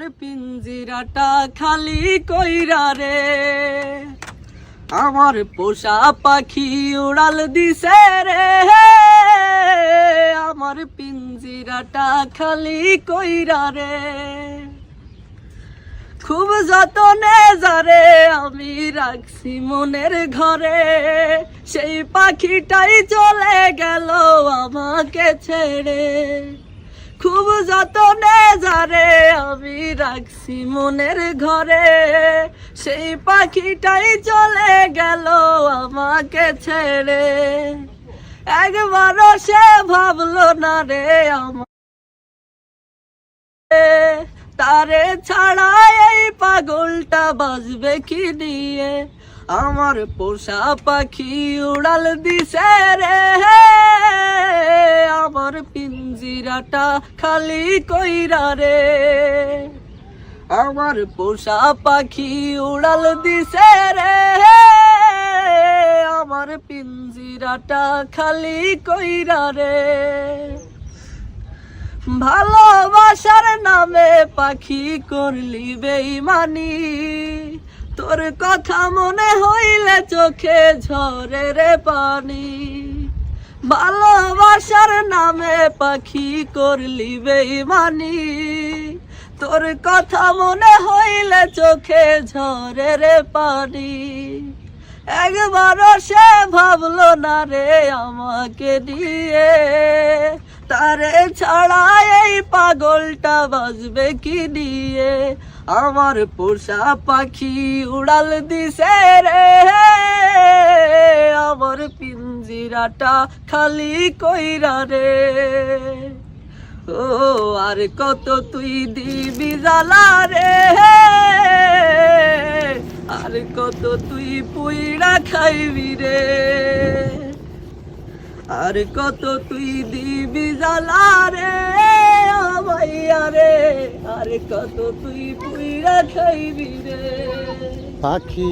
আমার পিঞ্জিরাটা খালি কইরা রে। আমার পোষা পাখি উড়াল দিছে রে। আমার পিঞ্জিরাটা খালি কইরা রে। খুব যতনে যারে আমি রাখছি মনের ঘরে, সেই পাখিটাই চলে গেল আমাকে ছেড়ে। খুব যতনে যারে আমি রাখছি মনের ঘরে। সেই পাখিটাই চলে গেল আমাকে ছেড়ে। একবারও সে ভাবলো না রে আমার তারে ছাড়া এই পাগলটা বাজবে কি নিয়ে? আমার পোষা পাখি উড়াল দিছে রে। আমার পিঞ্জিরাটা খালি কইরা রে। আমার পোষা পাখি উড়াল দিছে রে। আমার পিঞ্জিরাটা খালি কইরা রে। ভালোবাসার নামে পাখি করলি বেইমানি। তোর কথা মনে হইলে চোখে ঝরে রে পানি। ভালোবাসার নামে পাখি করলি বেইমানি। তোর কথা মনে হইলে চোখে ঝরে রে পানি। একবারও সে ভাবলো না রে আমাকে দিয়ে। তারে ছাড়া এই পাগলটা বাজবে কি দিয়ে? আমার পোষা পাখি উড়াল দিছে রে। আমার পিঞ্জিরাটা খালি কইরা রে। ও, আর কত তুই দিবি জ্বালা রে। আর কত তুই পুইরা খাইবি রে। আর কত তুই দিবি জ্বালা রে ভাইয়া রে। আর কত তুই পুইরা খাইবি রে। পাখি